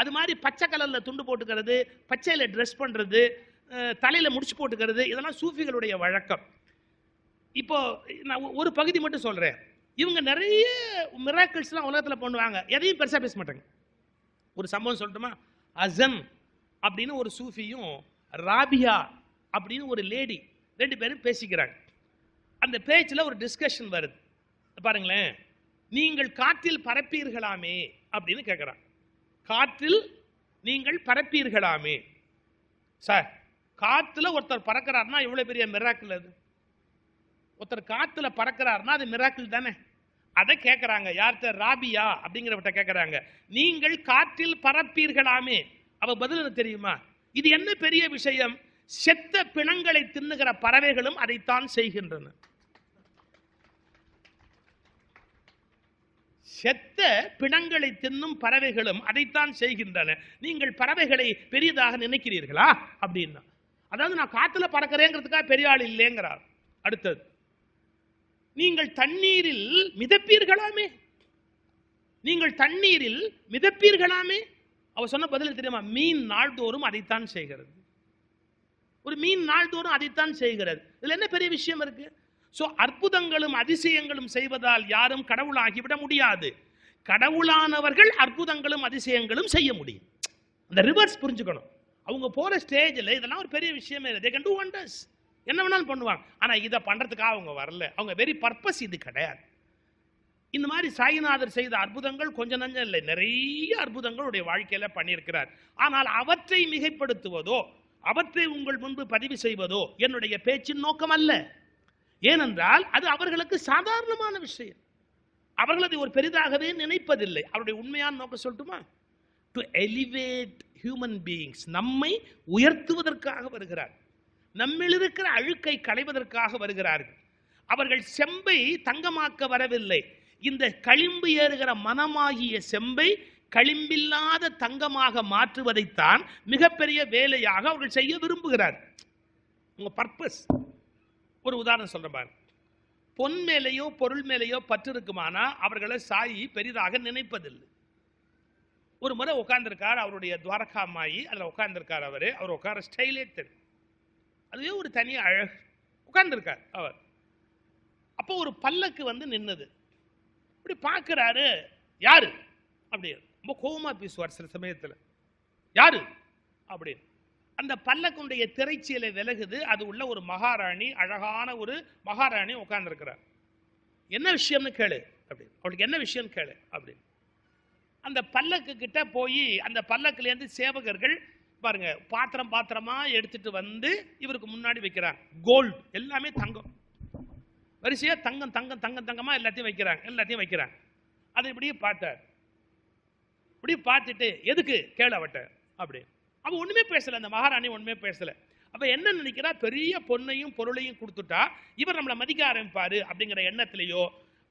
அது மாதிரி பச்சை கலரில் துண்டு போட்டுக்கிறது பச்சையில் ட்ரெஸ் பண்ணுறது தலையில் முடிச்சு போட்டுக்கிறது இதெல்லாம் சூஃபிகளுடைய வழக்கம். இப்போ நான் ஒரு பகுதி மட்டும் சொல்கிறேன் இவங்க நிறைய மிராக்கிள்ஸ்லாம் உலகத்தில் பண்ணுவாங்க. எதையும் பெருசாக பேச மாட்டாங்க. ஒரு சம்பவம் சொல்லட்டுமா? அசன் அப்படின்னு ஒரு சூஃபியும் ராபியா அப்படின்னு ஒரு லேடி ரெண்டு பேரும் பேசிக்கிறாங்க. அந்த பேச்சில் ஒரு டிஸ்கஷன் வருது. பாருங்களேன். நீங்கள் காற்றில் பறப்பீர்களாமே அப்படின்னு கேட்குறான் காற்றில் நீங்கள் பறப்பீர்களாமே. சார் காற்றுல ஒருத்தர் பறக்கிறார்னா இவ்வளவு பெரிய மிராக்கிள் அது? ஒருத்தர் காற்றுல பறக்கிறார்னா அது மிராக்கிள் தானே? அதை கேட்கறாங்க யார்கிட்ட ராபியா அப்படிங்கிறவட்ட கேட்குறாங்க நீங்கள் காற்றில் பறப்பீர்களாமே. அவ பதில் தெரியுமா? இது என்ன பெரிய விஷயம்? செத்த பிணங்களை தின்னுகிற பறவைகளும் அதைத்தான் செய்கின்றன. செத்த பிணங்களை தின்னும் பறவைகளும் அதைத்தான் செய்கின்றன. நீங்கள் பறவைகளை பெரியதாக நினைக்கிறீர்களா? அப்படின்னா. அதாவது நான் காத்துல பறக்கிறேங்கிறதுக்காக பெரிய ஆள் இல்லைங்கிறார். அடுத்தது நீங்கள் தண்ணீரில் மிதப்பீர்களாமே? நீங்கள் தண்ணீரில் மிதப்பீர்களாமே? அவ சொன்ன பதில் தெரியுமா? மீன் நாள்தோறும் அதைத்தான் செய்கிறது. ஒரு மீன் நாள்தோறும் அதைத்தான் செய்கிறது. இதுல என்ன பெரிய விஷயம் இருக்கு? ஸோ அற்புதங்களும் அதிசயங்களும் செய்வதால் யாரும் கடவுளாகிவிட முடியாது. கடவுளானவர்கள் அற்புதங்களும் அதிசயங்களும் செய்ய முடியும். அந்த ரிவர்ஸ் புரிஞ்சுக்கணும். அவங்க போகிற ஸ்டேஜில் இதெல்லாம் ஒரு பெரிய விஷயமே இல்லை. தே கேன் டூ வண்டர்ஸ் என்ன வேணாலும் பண்ணுவாங்க. ஆனால் இதை பண்ணுறதுக்காக அவங்க வரல. அவங்க வெரி பர்பஸ் இது கிடையாது. இந்த மாதிரி சாய்நாதர் செய்த அற்புதங்கள் கொஞ்சம் நஞ்சம் இல்லை. நிறைய அற்புதங்களுடைய வாழ்க்கையில் பண்ணியிருக்கிறார். ஆனால் அவற்றை மிகைப்படுத்துவதோ அவற்றை உங்கள் முன்பு பதிவு செய்வதோ என்னுடைய பேச்சின் நோக்கம் அல்ல. ஏனென்றால் அது அவர்களுக்கு சாதாரணமான விஷயம். அவர்கள் அதை ஒரு பெரிதாகவே நினைப்பதில்லை. அவருடைய உண்மையான நோக்கம் சொல்லட்டுமா? டு எலிவேட் ஹியூமன் பீயிங்ஸ் நம்மை உயர்த்துவதற்காக வருகிறார். நம்மில் இருக்கிற அழுக்கை களைவதற்காக வருகிறார்கள். அவர்கள் செம்பை தங்கமாக்க வரவில்லை. இந்த களிம்பு ஏறுகிற மனமாகிய செம்பை களிம்பில்லாத தங்கமாக மாற்றுவதைத்தான் மிகப்பெரிய வேலையாக அவர்கள் செய்ய விரும்புகிறார். உங்க பர்பஸ் ஒரு உதாரணம் சொல்கிறேன் பாருங்க. பொன் மேலேயோ பொருள் மேலேயோ பற்று இருக்குமானா அவர்களை சாயி பெரிதாக நினைப்பதில்லை. ஒரு முறை உட்கார்ந்துருக்கார் அவருடைய துவாரகா மாயி அதில் உட்கார்ந்துருக்கார் அவர் அவர் உட்கார ஸ்டைலே தெரியும் அதுவே ஒரு தனி அழகு. உட்கார்ந்துருக்கார் அவர். அப்போ ஒரு பல்லக்கு வந்து நின்னது. இப்படி பார்க்கறாரு யாரு? அப்படின்னு ரொம்ப கோபமாக பேசுவார் சில சமயத்துல. யாரு? அப்படின்னு. அந்த பல்லக்குடைய திரைச்சீலை விலகுது. அது உள்ள ஒரு மகாராணி அழகான ஒரு மகாராணி உட்கார்ந்துருக்கிறார். என்ன விஷயம்னு கேளு அப்படி அவளுக்கு என்ன விஷயம் கேளு அப்படி அந்த பல்லக்கு கிட்ட போய் அந்த பல்லக்குலேருந்து சேவகர்கள் பாருங்க பாத்திரம் பாத்திரமா எடுத்துட்டு வந்து இவருக்கு முன்னாடி வைக்கிறாங்க. கோல்டு எல்லாமே தங்கம். வரிசையா தங்கம் தங்கம் தங்கம் தங்கமா எல்லாத்தையும் வைக்கிறாங்க எல்லாத்தையும் வைக்கிறாங்க. அதை இப்படியே பார்த்தார். இப்படி பார்த்துட்டு எதுக்கு? கேளு அவட்ட அப்படி அவள் ஒன்றுமே பேசலை அந்த மகாராணி ஒன்றுமே பேசலை. அப்போ என்ன நினைக்கிறா? பெரிய பொண்ணையும் பொருளையும் கொடுத்துட்டா இவர் நம்மளை மதிக்க ஆரம்பிப்பார் அப்படிங்கிற எண்ணத்திலேயோ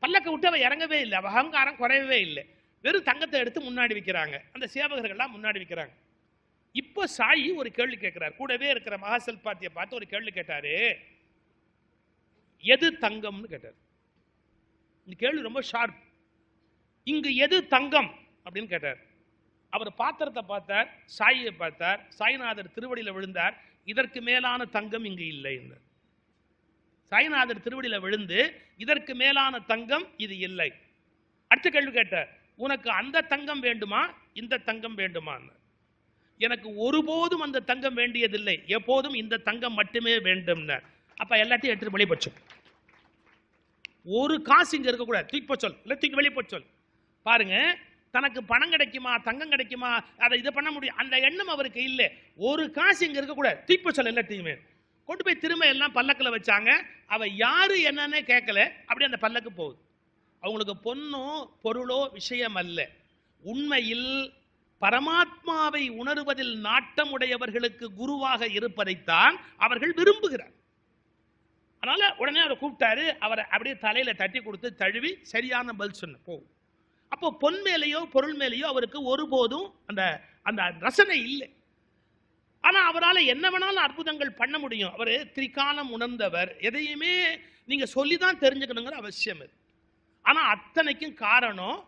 பல்லக்க விட்டு அவள் இறங்கவே இல்லை. அவள் அகங்காரம் குறையவே இல்லை. வெறும் தங்கத்தை எடுத்து முன்னாடி வைக்கிறாங்க. அந்த சேவகர்கள்லாம் முன்னாடி வைக்கிறாங்க. இப்போ சாயி ஒரு கேள்வி கேட்கிறார். கூடவே இருக்கிற மகாசல் பாத்தியை பார்த்து ஒரு கேள்வி கேட்டாரு. எது தங்கம்னு கேட்டார். இந்த கேள்வி ரொம்ப ஷார்ப் இங்கு எது தங்கம் அப்படின்னு கேட்டார். அவர் பாத்திரத்தை பார்த்தார் சாயியை பார்த்தார் சாய்நாதர் திருவடியில விழுந்தார் இதற்கு மேலான தங்கம் இங்கு இல்லை சாய்நாதர் திருவடியில விழுந்து இதற்கு மேலான தங்கம் இது இல்லை. அடுத்த கேள்வி கேட்டார் உனக்கு அந்த தங்கம் வேண்டுமா இந்த தங்கம் வேண்டுமா எனக்கு ஒருபோதும் அந்த தங்கம் வேண்டியதில்லை எப்போதும் இந்த தங்கம் மட்டுமே வேண்டும்னார் அப்ப எல்லாத்தையும் எடுத்துட்டு வெளியே போச்சு ஒரு காசு இங்க இருக்கக்கூடாது தூக்கி போச்சொல் இல்லை தூக்கி வெளியே போச்சொல் பாருங்க தனக்கு பணம் கிடைக்குமா தங்கம் கிடைக்குமா அதை இதை பண்ண முடியும். அந்த எண்ணம் அவருக்கு இல்லை. ஒரு காசு இங்கே இருக்கக்கூடாது தீப்பு சொல்ல எல்லாத்தையுமே. கொண்டு போய் திரும்ப எல்லாம் பல்லக்கில் வச்சாங்க. அவள் யாரு என்னன்னே கேட்கல அப்படி அந்த பல்லக்கு போகுது. அவங்களுக்கு பொண்ணோ பொருளோ விஷயம் அல்ல. உண்மையில் பரமாத்மாவை உணருவதில் நாட்டமுடையவர்களுக்கு குருவாக இருப்பதைத்தான் அவர்கள் விரும்புகிறார். அதனால உடனே அவரை கூப்பிட்டாரு. அவரை அப்படியே தலையில தட்டி கொடுத்து தழுவி சரியான பதில் சொன்ன. போகும் அப்போ பொன் மேலேயோ பொருள் மேலேயோ அவருக்கு ஒருபோதும் அந்த அந்த ரசனை இல்லை. ஆனால் அவரால் என்ன வேணாலும் அற்புதங்கள் பண்ண முடியும். அவர் திரிகாலம் உணர்ந்தவர். எதையுமே நீங்கள் சொல்லி தான் தெரிஞ்சுக்கணுங்கிற அவசியம் இது ஆனால் அத்தனைக்கும் காரணம்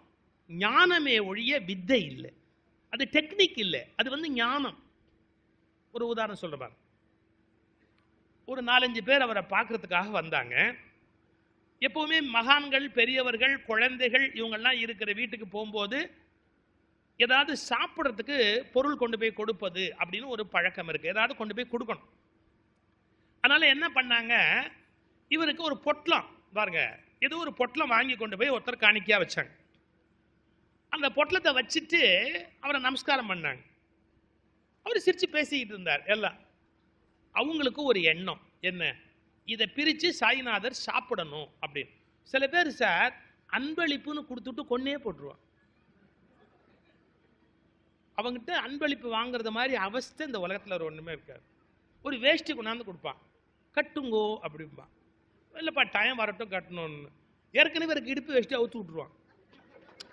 ஞானமே ஒழிய வித்தை இல்லை. அது டெக்னிக் இல்லை. அது வந்து ஞானம். ஒரு உதாரணம் சொல்கிறேன் ஒரு நாலஞ்சு பேர் அவரை பார்க்கறதுக்காக வந்தாங்க. எப்பவுமே மகான்கள் பெரியவர்கள் குழந்தைகள் இவங்கெல்லாம் இருக்கிற வீட்டுக்கு போகும்போது ஏதாவது சாப்பிட்றதுக்கு பொருள் கொண்டு போய் கொடுப்பது அப்படின்னு ஒரு பழக்கம் இருக்குது ஏதாவது கொண்டு போய் கொடுக்கணும். அதனால் என்ன பண்ணாங்க? இவருக்கு ஒரு பொட்டலம் பாருங்க ஏதோ ஒரு பொட்டலம் வாங்கி கொண்டு போய் ஒருத்தர் காணிக்கையா வச்சாங்க. அந்த பொட்டலத்தை வச்சுட்டு அவரை நமஸ்காரம் பண்ணாங்க. அவர் சிரித்து பேசிக்கிட்டு இருந்தார் எல்லாம். அவங்களுக்கு ஒரு எண்ணம். என்ன? இதை பிரித்து சாய்நாதர் சாப்பிடணும் அப்படின்னு. சில பேர் சார் அன்பளிப்புன்னு கொடுத்துட்டு கொன்னே போட்டுருவான் அவங்ககிட்ட அன்பளிப்பு வாங்குறது மாதிரி அவஸ்தை இந்த உலகத்தில் ஒரு ஒன்றுமே இருக்காது. ஒரு வேஷ்டி கொண்டாந்து கொடுப்பான். கட்டுங்கோ அப்படிம்பான். இல்லைப்பா டைம் வரட்டும் கட்டணும்னு. ஏற்கனவே இருக்கு இடுப்பு வேஷ்டி அவுத்து விட்ருவான்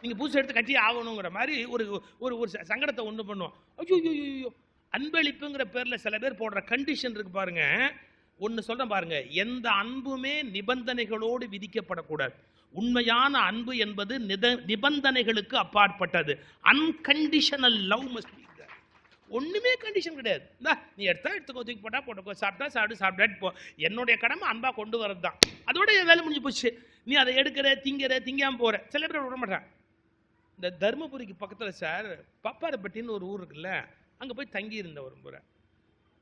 நீங்கள் பூசை எடுத்து கட்டி ஆகணுங்கிற மாதிரி ஒரு ஒரு ஒரு ச- சங்கடத்தை ஒன்று பண்ணுவோம் ஐயோ ஐயோ, ஐயோ, அன்பளிப்புங்கிற பேரில் சில பேர் போடுற கண்டிஷன் இருக்கு பாருங்கள் ஒன்று சொல்கிறேன் பாருங்க. எந்த அன்புமே நிபந்தனைகளோடு விதிக்கப்படக்கூடாது. உண்மையான அன்பு என்பது நித- நிபந்தனைகளுக்கு அப்பாற்பட்டது. அன்கண்டிஷனல் லவ் மஸ்ட் ஒண்ணுமே கண்டிஷன் கிடையாது. நீ எடுத்தா எடுத்துக்கோ தூக்கி போட்டா போட்டுக்கோ சாப்பிட்டா சாப்பிட்டு சாப்பிட்டாட்டு போ. என்னுடைய கடமை அன்பா கொண்டு வரது தான் அதோட வேலை முடிஞ்சு போச்சு. நீ அதை எடுக்கிற திங்கிற திங்காம போற. சில பேர் விட மாட்டான் இந்த தருமபுரிக்கு பக்கத்துல சார் பப்பாரப்பட்டின்னு ஒரு ஊர் இருக்குல்ல அங்க போய் தங்கி இருந்த ஒரு முறை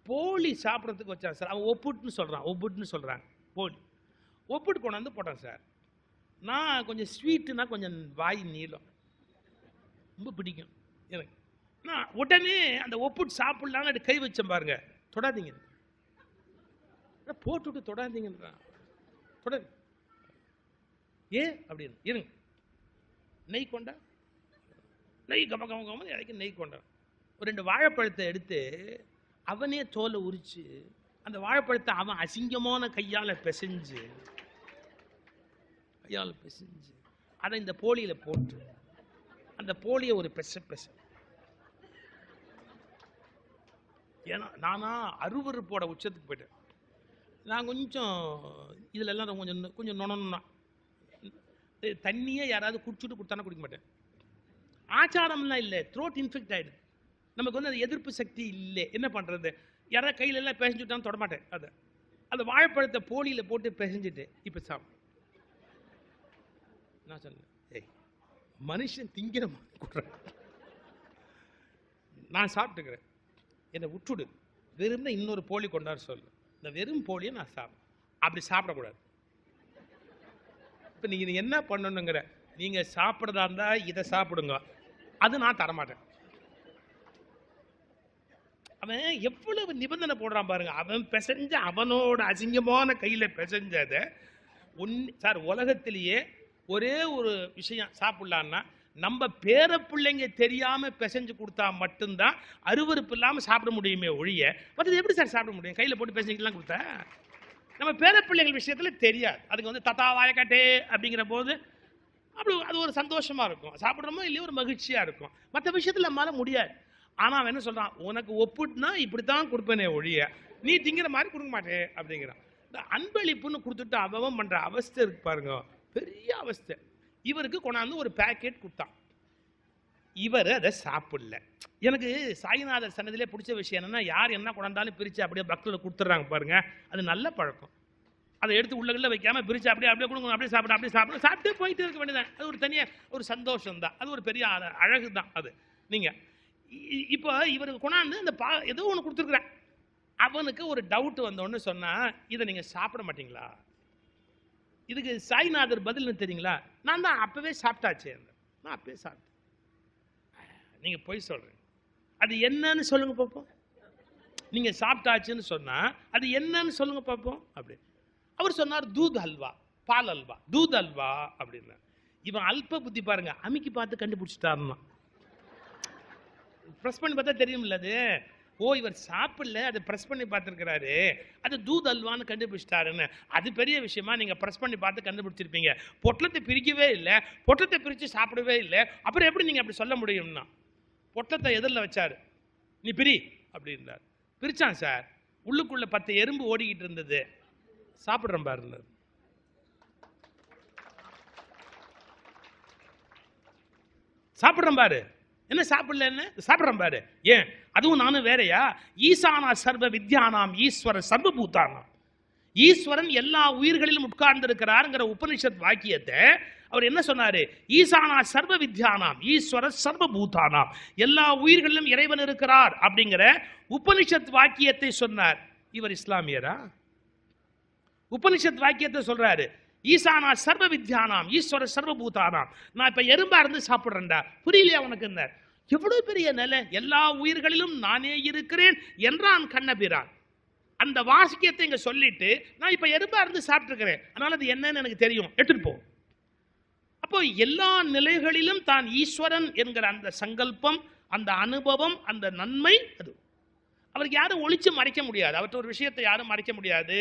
போலி சாப்பிட்றதுக்கு வச்சான் சார். அவன் ஒப்புட்டுன்னு சொல்கிறான் ஒப்புட்டுன்னு சொல்கிறான் போலி. ஒப்புட்டு கொண்டாந்து போட்டான் சார். நான் கொஞ்சம் ஸ்வீட்டுனா கொஞ்சம் வாய் நீளம். ரொம்ப பிடிக்கும் எனக்கு. நான் உடனே அந்த ஒப்புட்டு சாப்பிட்லான்னு கை வச்சேன் பாருங்க. தொடாதீங்க. போட்டுவிட்டு தொடாதீங்கன்றான். தொட ஏ அப்படின்னு இருங்க. நெய் கொண்டா? நெய் கம கம கம இறக்கி நெய் கொண்டான் ஒரு ரெண்டு வாழைப்பழத்தை எடுத்து அவனே தோலை உரிச்சு அந்த வாழைப்பழத்தை அவன் அசிங்கமான கையால் பிசைஞ்சு கையால் பிசைஞ்சு அதை இந்த போலியில் போட்டு அந்த போலியை ஒரு பெச பெச. ஏன்னா நானா அருவறுப்போட உச்சத்துக்கு போயிட்டேன். நான் கொஞ்சம் இதுல எல்லாம் கொஞ்சம் கொஞ்சம் நுணணும்னா தண்ணியே யாராவது குடிச்சுட்டு கொடுத்தானா குடிக்க மாட்டேன். ஆச்சாரம்லாம் இல்லை த்ரோட் இன்ஃபெக்ட் ஆகிடுது நமக்கு வந்து அது எதிர்ப்பு சக்தி இல்லை. என்ன பண்றது? யாராவது கையில எல்லாம் பிசைஞ்சுட்டான்னு தொட மாட்டேன். அதை. அந்த வாழைப்பழத்தை போலியில போட்டு பிசைஞ்சிட்டு இப்போ சாப்பிடும் நான் சொன்னேன். ஏய் மனுஷன் திங்கிற மாதிரி கொடுறேன் நான் சாப்பிட்டுக்கிறேன். என்னை விட்டுடு. வெறும்னா இன்னொரு போலி கொண்டாரு சொல்லு. இந்த வெறும் போலியை நான் சாப்பிட. அப்படி சாப்பிடக்கூடாது. இப்போ நீங்கள் என்ன பண்ணணுங்கிற? நீங்கள் சாப்பிட்றதா இருந்தால் இதை சாப்பிடுங்க. அது நான் தரமாட்டேன். அவன் எவ்வளவு நிபந்தனை போடுறான் பாருங்க. அவன் பிசைஞ்ச அவனோட அசிங்கமான கையில பிசைஞ்சத உன் சார் உலகத்திலேயே ஒரே ஒரு விஷயம் சாப்பிடலான்னா நம்ம பேர பிள்ளைங்க தெரியாம பிசைஞ்சு கொடுத்தா மட்டும்தான் அருவருப்பு இல்லாம சாப்பிட முடியுமே ஒழிய மற்றது எப்படி சார் சாப்பிட முடியும்? கையில போட்டு பிசைஞ்சுக்கலாம் கொடுத்தா? நம்ம பேர பிள்ளைகள் விஷயத்துல தெரியாது. அதுக்கு வந்து தத்தா வாயக்காட்டே அப்படிங்கிற போது அப்படி அது ஒரு சந்தோஷமா இருக்கும். சாப்பிட்றோமோ இல்லையோ ஒரு மகிழ்ச்சியா இருக்கும். மற்ற விஷயத்துல நம்மளால முடியாது. ஆனால் அவன் என்ன சொல்கிறான் உனக்கு ஒப்புட்டுனா இப்படித்தான் கொடுப்பேனே ஒழிய நீ திங்கிற மாதிரி கொடுக்க மாட்டே அப்படிங்கிறான். இந்த அன்பளிப்புன்னு கொடுத்துட்டு அவன் பண்ணுற அவஸ்தை இருக்கு பாருங்க. பெரிய அவஸ்தை. இவருக்கு கொண்டாந்து ஒரு பேக்கெட் கொடுத்தான். இவர் அதை சாப்பிடல. எனக்கு சாய்நாதர் சன்னதியிலே பிடிச்ச விஷயம் என்னென்னா யார் என்ன கொண்டாந்தாலும் பிரித்து அப்படியே பக்தர்கள் கொடுத்துட்றாங்க பாருங்க. அது நல்ல பழக்கம். அதை எடுத்து உள்ளகளில் வைக்காமல் பிரித்து அப்படியே அப்படியே கொடுங்க அப்படியே சாப்பிட அப்படியே சாப்பிட சாப்பிட்டு போயிட்டு இருக்க வேண்டியதான் அது ஒரு தனியாக ஒரு சந்தோஷம் தான் அது ஒரு பெரிய அழகு தான் அது. நீங்கள் இப்போ இவருக்கு கொண்டாந்து இந்த பா ஏதோ ஒன்று கொடுத்துருக்குறேன் அவனுக்கு ஒரு டவுட் வந்தோன்னு சொன்னால் இதை நீங்கள் சாப்பிட மாட்டீங்களா? இதுக்கு சாய்நாதர் பதில்னு தெரியுங்களா? நான் தான் அப்போவே சாப்பிட்டாச்சே நான் அப்பவே சாப்பிட்டேன். நீங்கள் பொய் சொல்கிறேன் அது என்னன்னு சொல்லுங்கள் பார்ப்போம் நீங்கள் சாப்பிட்டாச்சுன்னு சொன்னால் அது என்னன்னு சொல்லுங்கள் பார்ப்போம் அப்படி. அவர் சொன்னார் தூத் அல்வா பால் அல்வா தூத் அல்வா அப்படின்னு இவன் அல்ப புத்தி பாருங்க அமுக்கி பார்த்து கண்டுபிடிச்சிட்டாருன்னா ப்ரெஸ் பண்ணி பார்த்தா தெரியும்ல அது? ஓ இவர் சாப்பிடல அதை ப்ரெஸ் பண்ணி பார்த்துருக்கிறாரு. அது தூத் அல்வான்னு கண்டுபிடிச்சிட்டாருன்னு. அது பெரிய விஷயமா நீங்கள் ப்ரெஸ் பண்ணி பார்த்து கண்டுபிடிச்சிருப்பீங்க. பொட்டலத்தை பிரிக்கவே இல்லை. பொட்டலத்தை பிரித்து சாப்பிடவே இல்லை. அப்புறம் எப்படி நீங்கள் அப்படி சொல்ல முடியும்னா பொட்டலத்தை எதிரில் வச்சாரு. நீ பிரி அப்படின்னார் பிரித்தான் சார். உள்ளுக்குள்ளே பத்து எறும்பு ஓடிக்கிட்டு இருந்தது. சாப்பிட்றேன் பாருங்க. சாப்பிட்றேன் பாரு. என்ன சாப்பிடலன்னு சாப்பிட்றேன் பாரு. ஏன்? அதுவும் நானும் வேறயா? ஈசானா சர்வ வித்யானாம் ஈஸ்வர சர்வபூதானாம். ஈஸ்வரன் எல்லா உயிர்களிலும் உட்கார்ந்திருக்கிறாருங்கிற உபனிஷத் வாக்கியத்தை அவர் என்ன சொன்னாரு? ஈசானா சர்வ வித்யானாம் ஈஸ்வர சர்வபூதானாம். எல்லா உயிர்களிலும் இறைவன் இருக்கிறார் அப்படிங்கிற உபனிஷத் வாக்கியத்தை சொன்னார். இவர் இஸ்லாமியரா? உபனிஷத் வாக்கியத்தை சொல்றாரு. ஈசானா சர்வ வித்யானாம் ஈஸ்வர சர்வபூதானாம். நான் இப்ப எறும்பா இருந்து சாப்பிடுறேன்டா. புரியலையா உனக்கு என்ன எவ்வளவு பெரிய நிலை? எல்லா உயிர்களிலும் நானே இருக்கிறேன் என்றான் கண்ணபிரான். அந்த வாசிக்கத்தை இங்க சொல்லிட்டு நான் இப்ப எறும்பா இருந்து சாப்பிட்டுருக்கிறேன். அதனால அது என்னன்னு எனக்கு தெரியும். எடுத்துட்டு போ. அப்போ எல்லா நிலைகளிலும் தான் ஈஸ்வரன் என்கிற அந்த சங்கல்பம் அந்த அனுபவம் அந்த நன்மை அது. அவருக்கு யாரும் ஒழிச்சு மறைக்க முடியாது. அவர்கிட்ட ஒரு விஷயத்தை யாரும் மறைக்க முடியாது.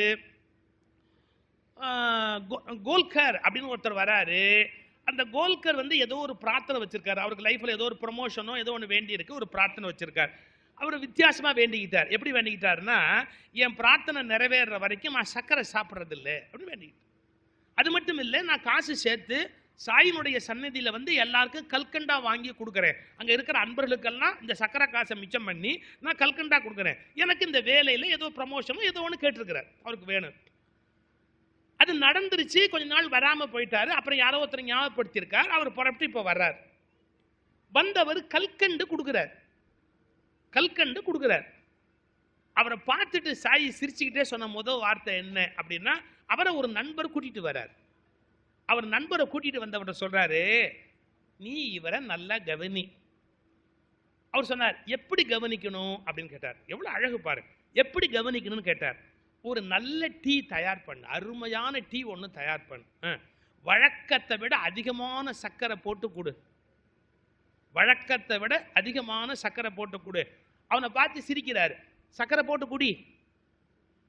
கோல்கர் அப்படின்னு ஒருத்தர் வராரு. அந்த கோல்கர் வந்து ஏதோ ஒரு பிரார்த்தனை வச்சிருக்காரு. அவருக்கு லைஃப்பில் ஏதோ ஒரு ப்ரொமோஷனோ ஏதோ ஒன்று வேண்டி இருக்கு ஒரு பிரார்த்தனை வச்சிருக்காரு. அவர் வித்தியாசமாக வேண்டிக்கிட்டார். எப்படி வேண்டிக்கிட்டாருன்னா என் பிரார்த்தனை நிறைவேறுற வரைக்கும் நான் சர்க்கரை சாப்பிட்றது இல்லை அப்படின்னு வேண்டிக்கிட்டார். அது மட்டும் இல்லை நான் காசு சேர்த்து சாயினுடைய சன்னதியில் வந்து எல்லாருக்கும் கல்கண்டா வாங்கி கொடுக்குறேன். அங்கே இருக்கிற அன்பர்களுக்கெல்லாம் இந்த சக்கரை காசை மிச்சம் பண்ணி நான் கல்கண்டா கொடுக்குறேன். எனக்கு இந்த வேலையில் ஏதோ ப்ரமோஷனும் ஏதோ ஒன்று கேட்டிருக்கிறார். அவருக்கு வேணும். அது நடந்துருச்சு கொஞ்ச நாள் வராமல் போயிட்டாரு. அப்புறம் யாரோ ஒருத்தர் ஞாபகப்படுத்தியிருக்கார். அவர் புறப்பட்டு இப்போ வர்றார். வந்தவர் கல்கண்டு கொடுக்குறார். கல்கண்டு கொடுக்குறார். அவரை பார்த்துட்டு சாயி சிரிச்சுக்கிட்டே சொன்ன முதல் வார்த்தை என்ன அப்படின்னா அவரை ஒரு நண்பர் கூட்டிட்டு வரார் அவர் நண்பரை கூட்டிட்டு வந்தவர்கிட்ட சொல்றாரு நீ இவரை நல்லா கவனி. அவர் சொன்னார் எப்படி கவனிக்கணும்? அப்படின்னு கேட்டார். எவ்வளோ அழகு பாரு. எப்படி கவனிக்கணும்னு கேட்டார். ஒரு நல்ல டீ தயார் பண்ணு. அருமையான டீ ஒன்று தயார் பண்ணு. ஆ. வழக்கத்தை விட அதிகமான சர்க்கரை போட்டு கொடு. வழக்கத்தை விட அதிகமான சர்க்கரை போட்டு கொடு. அவனை பார்த்து சிரிக்கிறார். சர்க்கரை போட்டு குடி.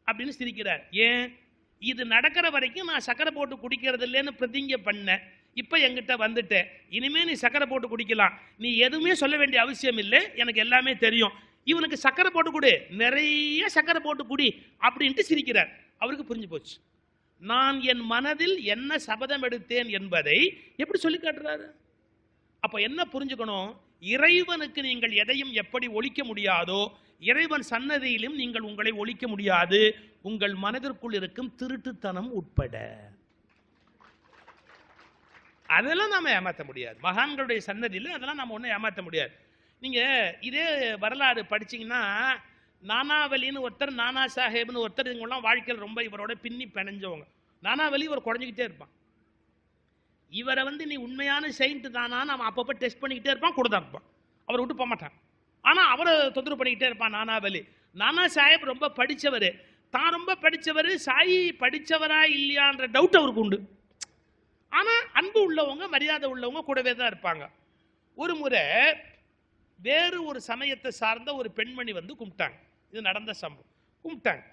அப்படின்னு சிரிக்கிறார். ஏன்? இது நடக்கிற வரைக்கும் நான் சக்கரை போட்டு குடிக்கிறது இல்லைன்னு பிரதிங்க பண்ணேன் இப்போ எங்கிட்ட வந்துட்டேன் இனிமே நீ சக்கரை போட்டு குடிக்கலாம். நீ எதுவுமே சொல்ல வேண்டிய அவசியம் இல்லை. எனக்கு எல்லாமே தெரியும். இவனுக்கு சக்கரை போட்டு கொடு நிறைய சக்கரை போட்டு குடி அப்படின்ட்டு சிரிக்கிறார். அவருக்கு புரிஞ்சு போச்சு. நான் என் மனதில் என்ன சபதம் எடுத்தேன் என்பதை எப்படி சொல்லி காட்டுறாரு? அப்போ என்ன புரிஞ்சுக்கணும்? இறைவனுக்கு நீங்கள் எதையும் எப்படி ஒழிக்க முடியாதோ இறைவன் சன்னதியிலும் நீங்கள் உங்களை ஒழிக்க முடியாது. உங்கள் மனதிற்குள் இருக்கும் திருட்டுத்தனம் உட்பட. அதெல்லாம் நாம் ஏமாற்ற முடியாது. மகான்களுடைய சன்னதியில் அதெல்லாம் நம்ம ஒன்றும் ஏமாற்ற முடியாது. நீங்கள் இதே வரலாறு படிச்சிங்கன்னா நானாவலின்னு ஒருத்தர் நானா சாஹேப்னு ஒருத்தர் இவங்கெல்லாம் வாழ்க்கையில் ரொம்ப இவரோட பின்னி பிணைஞ்சவங்க. நானாவலி இவர் குறைஞ்சிக்கிட்டே இருப்பான். இவரை வந்து நீ உண்மையான செயின்ட் தானா நம்ம அப்பப்போ டெஸ்ட் பண்ணிக்கிட்டே இருப்பான் கூட தான் இருப்பான். அவரை விட்டு போக மாட்டான். ஆனால் அவரை தொந்தரவு பண்ணிக்கிட்டே இருப்பான் நானாவலி நானா சாஹேப் ரொம்ப படிச்சவர். தான் ரொம்ப படித்தவர் சாயி படிச்சவரா இல்லையான்ற டவுட் அவருக்கு உண்டு. ஆனால் அன்பு உள்ளவங்க மரியாதை உள்ளவங்க கூடவே தான் இருப்பாங்க. ஒரு முறை வேறு ஒரு சமயத்தை சார்ந்த ஒரு பெண்மணி வந்து கும்பிட்டாங்க. இது நடந்த சம்பவம். கும்பிட்டாங்க.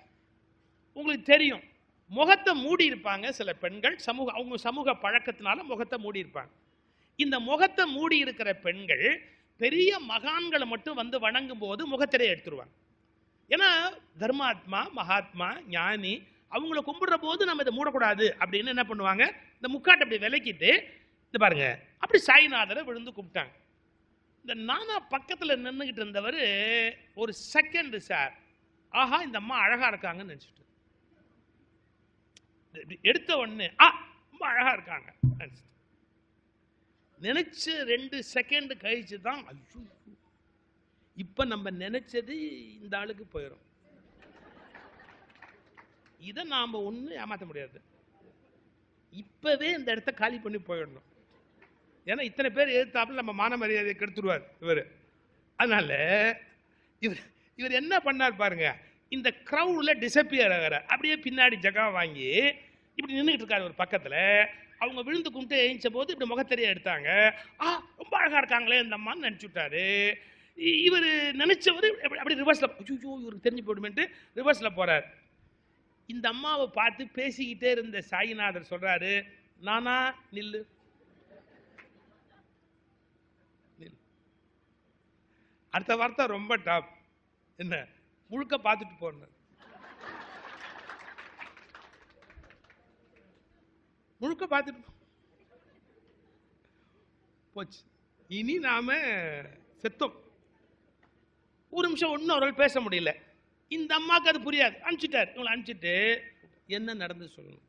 உங்களுக்கு தெரியும் முகத்தை மூடி இருப்பாங்க சில பெண்கள். சமூக அவங்க சமூக பழக்கத்தினால முகத்தை மூடி இருப்பாங்க. இந்த முகத்தை மூடி இருக்கிற பெண்கள் பெரிய மகான்களை மட்டும் வந்து வணங்கும் போது முகத்திரையை எடுத்துருவாங்க. ஏன்னா தர்மாத்மா மகாத்மா ஞானி அவங்கள கும்பிடுற போது நம்ம இதை மூடக்கூடாது அப்படின்னு என்ன பண்ணுவாங்க? இந்த முக்காட்டை அப்படி விலக்கிட்டு இது பாருங்க அப்படி சாய்நாதரை விழுந்து கும்பிட்டாங்க. இந்த நானா பக்கத்தில் நின்றுகிட்டு இருந்தவர் ஒரு செகண்ட் சார் ஆஹா இந்த அம்மா அழகா இருக்காங்கன்னு நினச்சிட்டு. எடுத்த உடனே ஆ ரொம்ப அழகா இருக்காங்க. நினச்சி ரெண்டு செகண்ட் கழிச்சு தான் ஐயோ. இப்போ நம்ம நினச்சது இந்த ஆளுக்கு போயிடும் இதை நாம் ஒன்றும் ஏமாற்ற முடியாது. இப்போவே இந்த இடத்த காலி பண்ணி போயிடணும். ஏன்னா இத்தனை பேர் எதிர்த்தாப்புல நம்ம மான மரியாதையை கெடுத்துருவார் இவர். அதனால இவர் இவர் என்ன பண்ணார் பாருங்க இந்த க்ரௌடில் டிசப்பியர் ஆகிறார். அப்படியே பின்னாடி ஜகா வாங்கி இப்படி நின்றுக்கிட்டு இருக்காரு ஒரு பக்கத்தில். அவங்க விழுந்து கும்பிட்டு எழுந்த போது இப்படி முகத்தெரிய எடுத்தாங்க. ஆ ரொம்ப அழகாக இருக்காங்களே இந்த அம்மான்னு நினச்சி விட்டாரு. இவர் நினச்சவர் அப்படி- ரிவர்ஸில் ஐயோ இவருக்கு தெரிஞ்சு போயிடுமேன்ட்டு ரிவர்ஸில் போகிறார் இந்த அம்மாவை பார்த்து பேசிக்கிட்டே இருந்த சாயிநாதர் சொல்கிறாரு நானா நில்லு. அடுத்த வார்த்தை ரொம்ப டாப். என்ன? முழுக்க பார்த்துட்டு போடணும் முழுக்க பார்த்துட்டு போச்சு. இனி நாம செத்தோம். ஒரு நிமிஷம் ஒன்றும் அவரால் பேச முடியல. இந்த அம்மாவுக்கு அது புரியாது. அனுப்பிச்சிட்டார். இவங்களை அனுப்பிச்சிட்டு என்ன நடந்து சொல்லணும்.